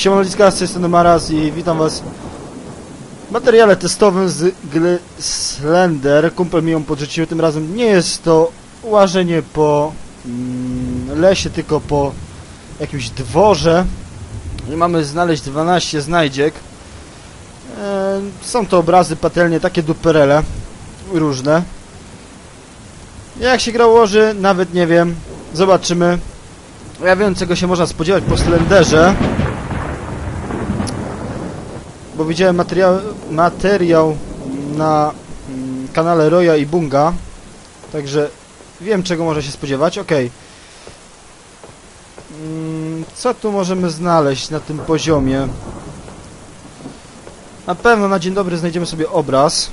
Siemoliska, z tej strony Maras i witam was w materiale testowym z gry Slender. Kumpel mi ją podrzucił, tym razem nie jest to łażenie po mm, lesie, tylko po jakimś dworze. I mamy znaleźć 12 znajdziek. E, są to obrazy patelnie, takie duperele, różne. Jak się gra ułoży, nawet nie wiem. Zobaczymy. Ja wiem, czego się można spodziewać po Slenderze. Bo widziałem materiał, materiał na mm, kanale Roya i Bunga. Także wiem, czego można się spodziewać. Ok. Mm, Co tu możemy znaleźć na tym poziomie? Na pewno na dzień dobry znajdziemy sobie obraz.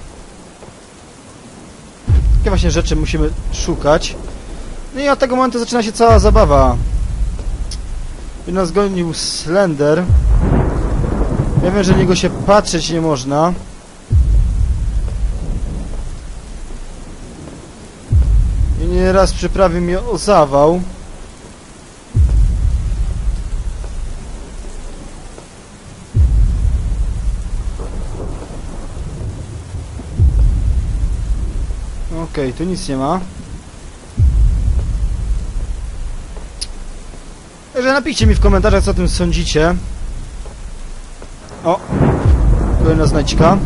Takie właśnie rzeczy musimy szukać. No i od tego momentu zaczyna się cała zabawa. I nas gonił Slender. Ja wiem, że niego się patrzeć nie można. I nieraz przyprawi mnie o zawał. Okej, tu nic nie ma. Także napiszcie mi w komentarzach, co o tym sądzicie. Kolejna znajdźka.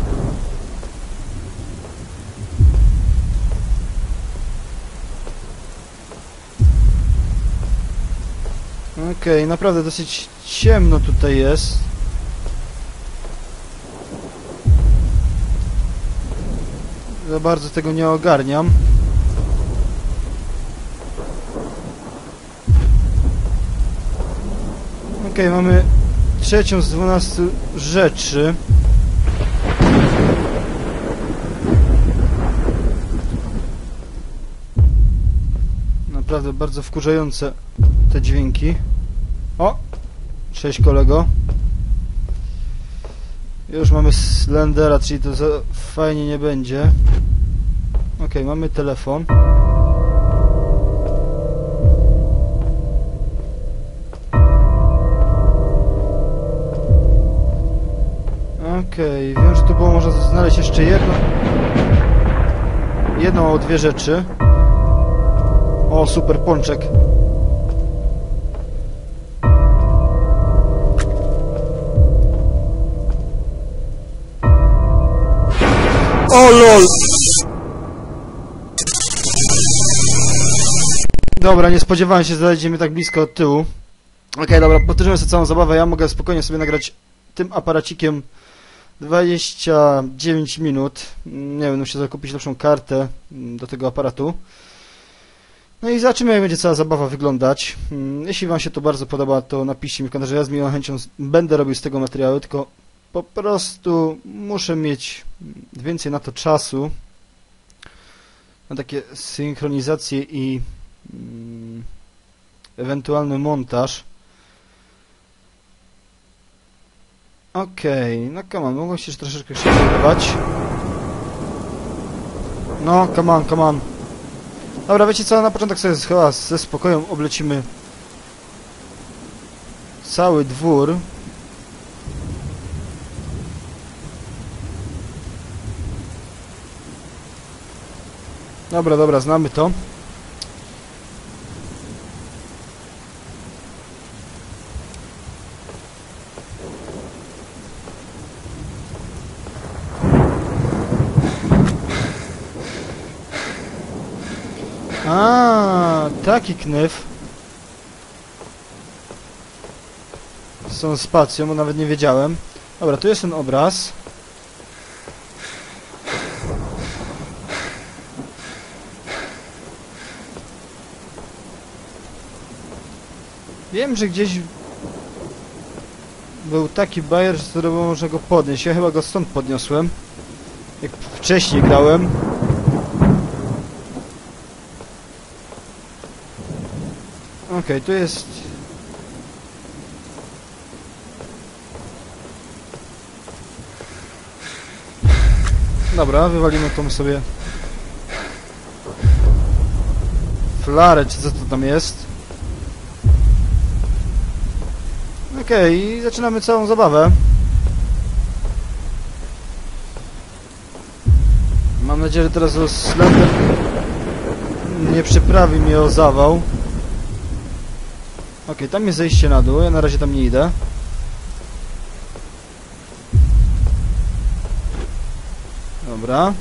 Okej, naprawdę dosyć ciemno tutaj jest. Za bardzo tego nie ogarniam. Okej, mamy trzecią z 12 rzeczy. Naprawdę bardzo wkurzające te dźwięki. O! Cześć kolego. Już mamy Slendera, czyli to za fajnie nie będzie. Okej, mamy telefon. Okej, wiem, że tu było można znaleźć jeszcze jedno... Jedną albo dwie rzeczy. O, super pączek. O lol! Dobra, nie spodziewałem się, że znajdzie mnie tak blisko od tyłu. Okej, dobra, powtórzymy sobie całą zabawę. Ja mogę spokojnie sobie nagrać tym aparacikiem 29 minut. Nie wiem, muszę zakupić lepszą kartę do tego aparatu. No i zobaczymy, jak będzie cała zabawa wyglądać. Mm, Jeśli Wam się to bardzo podoba, to napiszcie mi w komentarzu. Ja z miłą chęcią będę robił z tego materiały, tylko po prostu muszę mieć więcej na to czasu. Na takie synchronizacje i mm, ewentualny montaż. Okej, no come on, mogło się troszeczkę się podobać. No, come on, come on. Dobra, wiecie co, na początek sobie chyba ze spokojem oblecimy cały dwór. Dobra, dobra, znamy to. A, taki knyf. Z tą spacją, bo nawet nie wiedziałem. Dobra, tu jest ten obraz. Wiem, że gdzieś był taki bajer, z którego można go podnieść. Ja chyba go stąd podniosłem. Jak wcześniej grałem. Okej, tu jest... Dobra, wywalimy tą sobie... Flarę, czy co to tam jest? Okej, Okej, i zaczynamy całą zabawę. Mam nadzieję, że teraz Slender nie przyprawi mnie o zawał. Okej, tam jest zejście na dół, ja na razie tam nie idę. Dobra.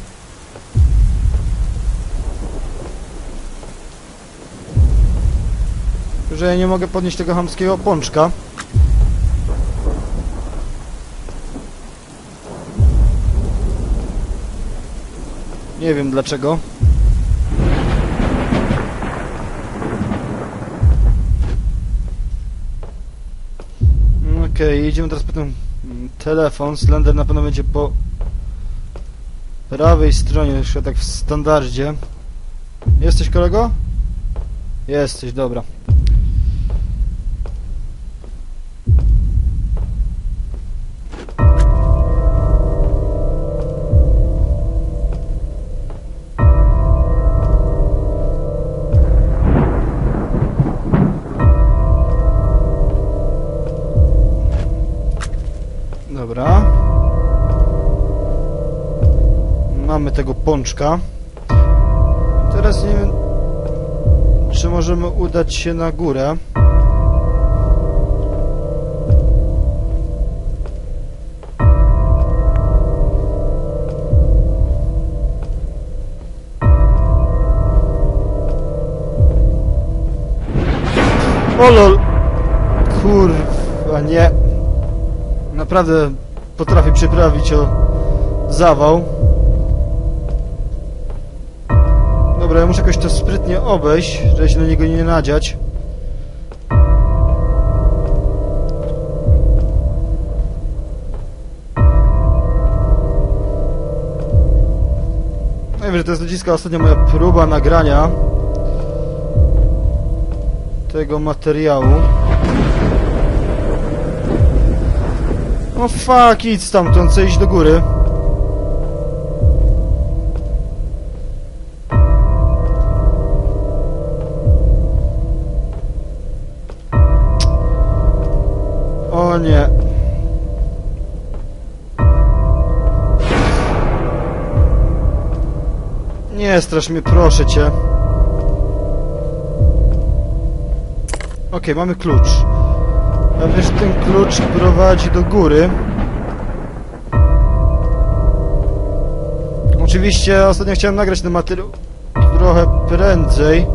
Że ja nie mogę podnieść tego hamskiego pączka. Nie wiem dlaczego. Okej, jedziemy teraz po ten telefon. Slender na pewno będzie po prawej stronie, już tak w standardzie. Jesteś kolego? Jesteś, dobra. Dobra. Mamy tego pączka. Teraz nie wiem, czy możemy udać się na górę. O lol! Kurwa, nie. Naprawdę potrafię przyprawić o zawał. Dobra, ja muszę jakoś to sprytnie obejść, żeby się na niego nie nadziać. No wiem, że to jest ludziska ostatnia moja próba nagrania tego materiału. No fuck, idź stamtąd, chcę iść do góry. O nie. Nie strasz mnie, proszę cię. Okej, mamy klucz. A wiesz, ten klucz prowadzi do góry. Oczywiście ostatnio chciałem nagrać ten materiał trochę prędzej.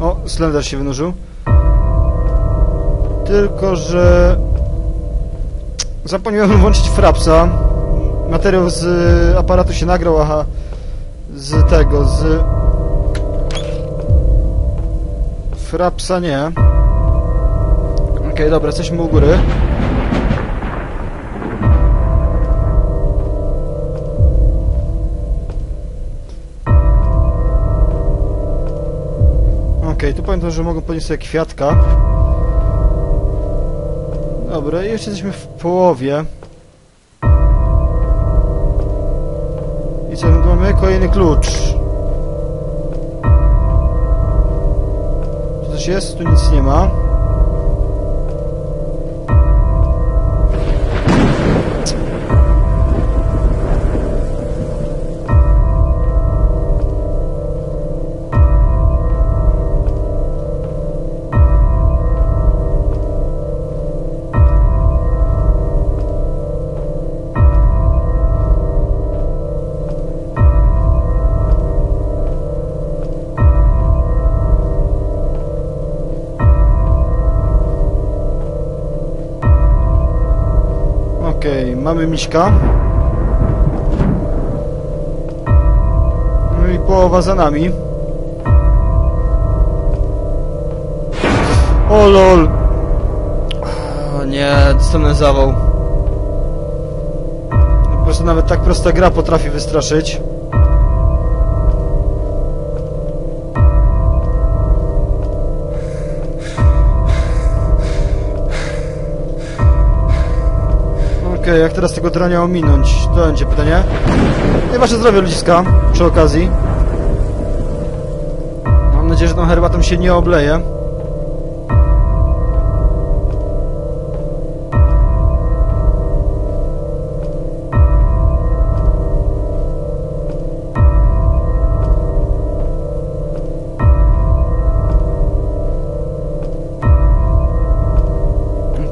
O, Slender się wynurzył. Tylko, że zapomniałem włączyć frapsa. Materiał z aparatu się nagrał, aha, z tego, z frapsa nie. Okay, dobra, jesteśmy u góry. Okej, okay, tu pamiętam, że mogę podnieść sobie kwiatka. Dobra, jeszcze jesteśmy w połowie. I co, mamy kolejny klucz. Tu coś jest? Tu nic nie ma. Mamy miśka. No i połowa za nami. O lol! O nie, dostanę zawał. Po prostu nawet tak prosta gra potrafi wystraszyć. Okej, okay, jak teraz tego drania ominąć? To będzie pytanie. Chyba, że zdrowie ludziska, przy okazji. Mam nadzieję, że tą herbatą się nie obleje.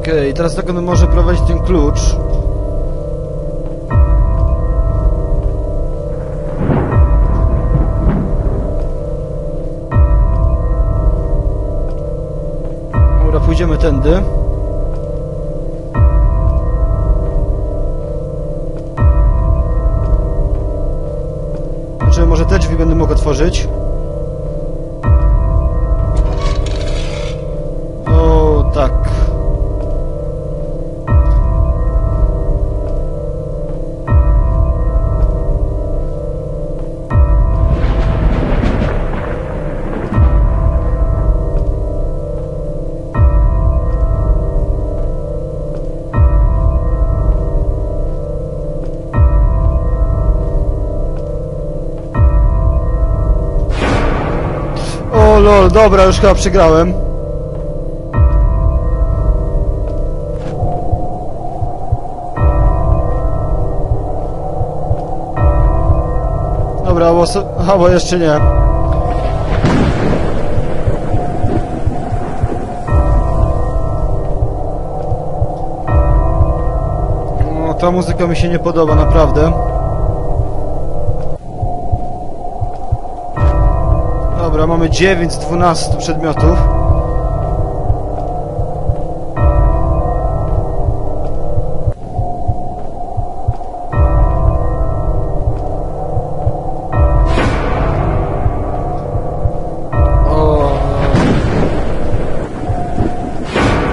Okej, okay, teraz tak dokąd może prowadzić ten klucz? Pójdziemy tędy. Znaczy, może te drzwi będę mógł otworzyć. Lol, dobra, już chyba przegrałem. Dobra, bo, a, jeszcze nie. No, ta muzyka mi się nie podoba, naprawdę. Dobra, mamy 9 z 12 przedmiotów. O.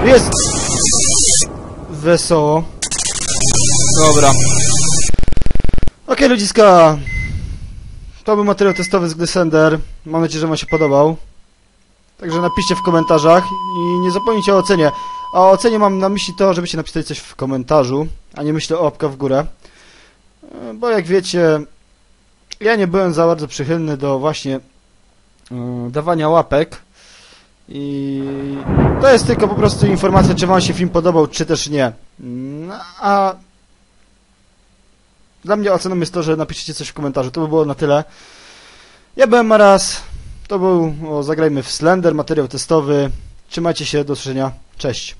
Jest! Wesoło. Dobra. Okej, ludziska. To był materiał testowy z Glysender. Mam nadzieję, że Wam się podobał. Także napiszcie w komentarzach i nie zapomnijcie o ocenie. A o ocenie mam na myśli to, żebyście napisali coś w komentarzu, a nie myślę o łapka w górę. E, Bo jak wiecie, ja nie byłem za bardzo przychylny do właśnie e, dawania łapek. I to jest tylko po prostu informacja, czy Wam się film podobał, czy też nie. No, a dla mnie oceną jest to, że napiszecie coś w komentarzu. To by było na tyle. Ja byłem Maras. To był o, Zagrajmy w Slender, materiał testowy. Trzymajcie się, do usłyszenia. Cześć.